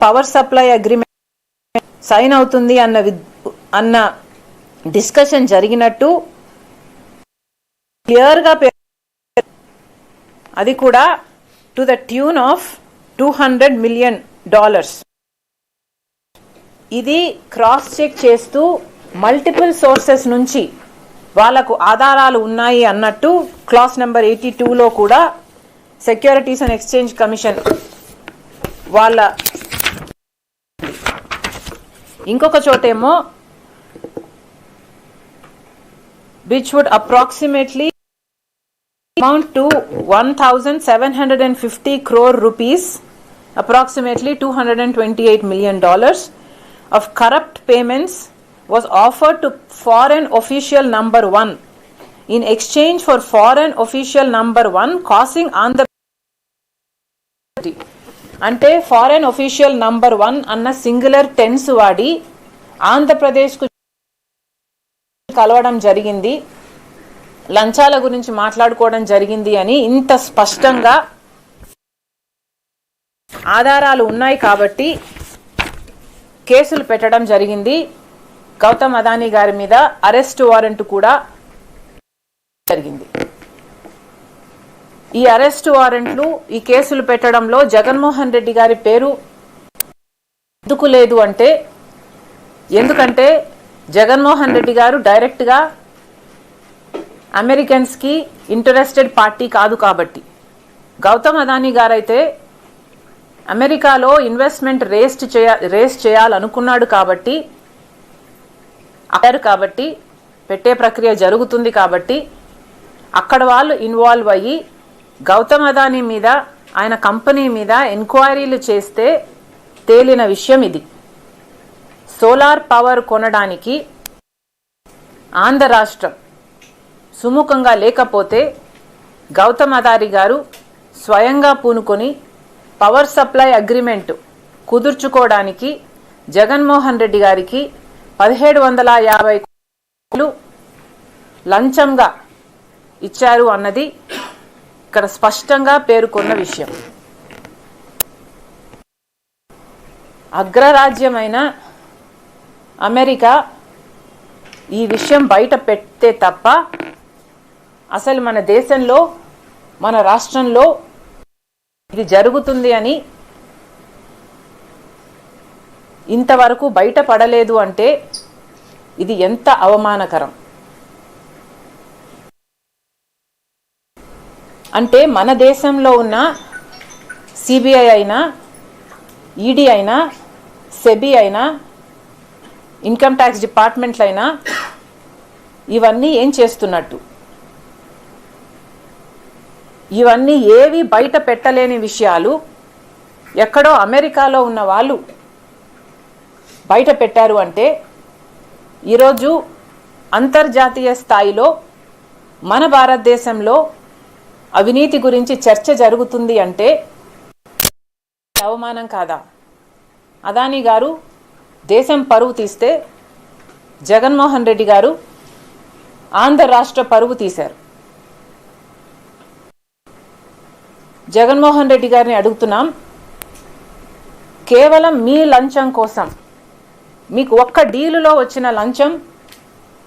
Power supply agreement sign అవుతుంది అన్న విద్- అన్న డిస్కషన్ జరిగినట్టు క్లియర్గా అది కూడా to the tune of two hundred million dollars. ఇది క్రాస్ చెక్ చేస్తూ మల్టిపుల్ సోర్సెస్ నుంచి వాళ్ళకు ఆధారాలు ఉన్నాయి అన్నట్టు క్లాస్ నెంబర్ ఎయిటీ టూలో కూడా సెక్యూరిటీస్ అండ్ ఎక్స్చేంజ్ కమిషన్ వాళ్ళ ఇంకొక చోటేమో which would approximately amount to 1750 crore rupees approximately 228 million dollars of corrupt payments was offered to foreign official number 1 in exchange for foreign official number 1 causing andhra అంటే foreign official number one అన్న singular tense వాడి ఆంధ్రప్రదేశ్కు కలవడం జరిగింది. లంచాల గురించి మాట్లాడుకోవడం జరిగింది అని ఇంత స్పష్టంగా ఆధారాలు ఉన్నాయి కాబట్టి కేసులు పెట్టడం జరిగింది. గౌతమ్ అదానీ గారి మీద అరెస్ట్ వారెంట్ కూడా జరిగింది. ఈ అరెస్ట్ వారెంట్లు ఈ కేసులు పెట్టడంలో జగన్మోహన్ రెడ్డి గారి పేరు ఎందుకు లేదు అంటే ఎందుకంటే జగన్మోహన్ రెడ్డి గారు డైరెక్ట్గా అమెరికన్స్కి ఇంటరెస్టెడ్ పార్టీ కాదు కాబట్టి. గౌతమ్ అదానీ గారైతే అమెరికాలో ఇన్వెస్ట్మెంట్ రేస్ట్ చేయ రేస్ చేయాలనుకున్నాడు కాబట్టి అయ్యారు కాబట్టి పెట్టే ప్రక్రియ జరుగుతుంది కాబట్టి అక్కడ వాళ్ళు ఇన్వాల్వ్ అయ్యి గౌతమ్ అదానీ మీద ఆయన కంపెనీ మీద ఎంక్వైరీలు చేస్తే తేలిన విషయం ఇది. సోలార్ పవర్ కొనడానికి ఆంధ్ర రాష్ట్రం సుముఖంగా లేకపోతే గౌతమ్ అదారి గారు స్వయంగా పూనుకొని పవర్ సప్లై అగ్రిమెంట్ కుదుర్చుకోవడానికి జగన్మోహన్ రెడ్డి గారికి పదిహేడు వందల యాభై లంచంగా ఇచ్చారు అన్నది ఇక్కడ స్పష్టంగా పేర్కొన్న విషయం. అగ్రరాజ్యమైన అమెరికా ఈ విషయం బయట పెడితే తప్ప అసలు మన దేశంలో మన రాష్ట్రంలో ఇది జరుగుతుంది అని ఇంతవరకు బయటపడలేదు అంటే ఇది ఎంత అవమానకరం? అంటే మన దేశంలో ఉన్న సిబిఐ అయినా ఈడీ అయినా సెబీ అయినా ఇన్కమ్ ట్యాక్స్ డిపార్ట్మెంట్లు అయినా ఇవన్నీ ఏం చేస్తున్నట్టు? ఇవన్నీ ఏవి బయట పెట్టలేని విషయాలు ఎక్కడో అమెరికాలో ఉన్న వాళ్ళు బయట పెట్టారు అంటే ఈరోజు అంతర్జాతీయ స్థాయిలో మన భారతదేశంలో అవినీతి గురించి చర్చ జరుగుతుంది అంటే అవమానం కాదా? అదానీ గారు దేశం పరువు తీస్తే జగన్మోహన్ రెడ్డి గారు ఆంధ్ర రాష్ట్ర పరువు తీశారు. జగన్మోహన్ రెడ్డి గారిని అడుగుతున్నాం కేవలం మీ లంచం కోసం మీకు ఒక్క డీలులో వచ్చిన లంచం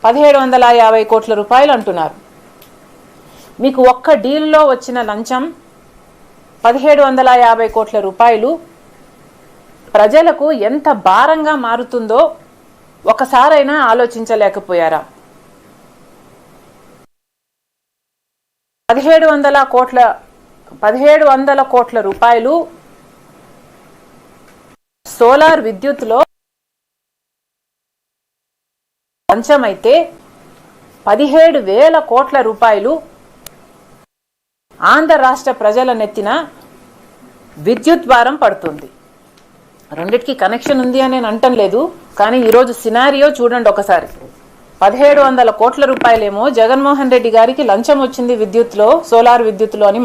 పదిహేడు వందల యాభై కోట్ల రూపాయలు అంటున్నారు. మీకు ఒక్క డీల్లో వచ్చిన లంచం పదిహేడు వందల యాభై కోట్ల రూపాయలు. ప్రజలకు ఎంత భారంగా మారుతుందో ఒకసారైనా ఆలోచించలేకపోయారా? పదిహేడు వందల కోట్ల పదిహేడు వందల కోట్ల రూపాయలు సోలార్ విద్యుత్లో లంచమైతే పదిహేడు వేల కోట్ల రూపాయలు ఆంధ్ర రాష్ట్ర ప్రజల నెత్తిన విద్యుత్ భారం పడుతుంది. రెండిటికి కనెక్షన్ ఉంది అని నేను అంటం లేదు కానీ ఈరోజు సినారియో చూడండి ఒకసారి. పదిహేడు వందల కోట్ల రూపాయలేమో జగన్మోహన్ రెడ్డి గారికి లంచం వచ్చింది విద్యుత్లో సోలార్ విద్యుత్లో అని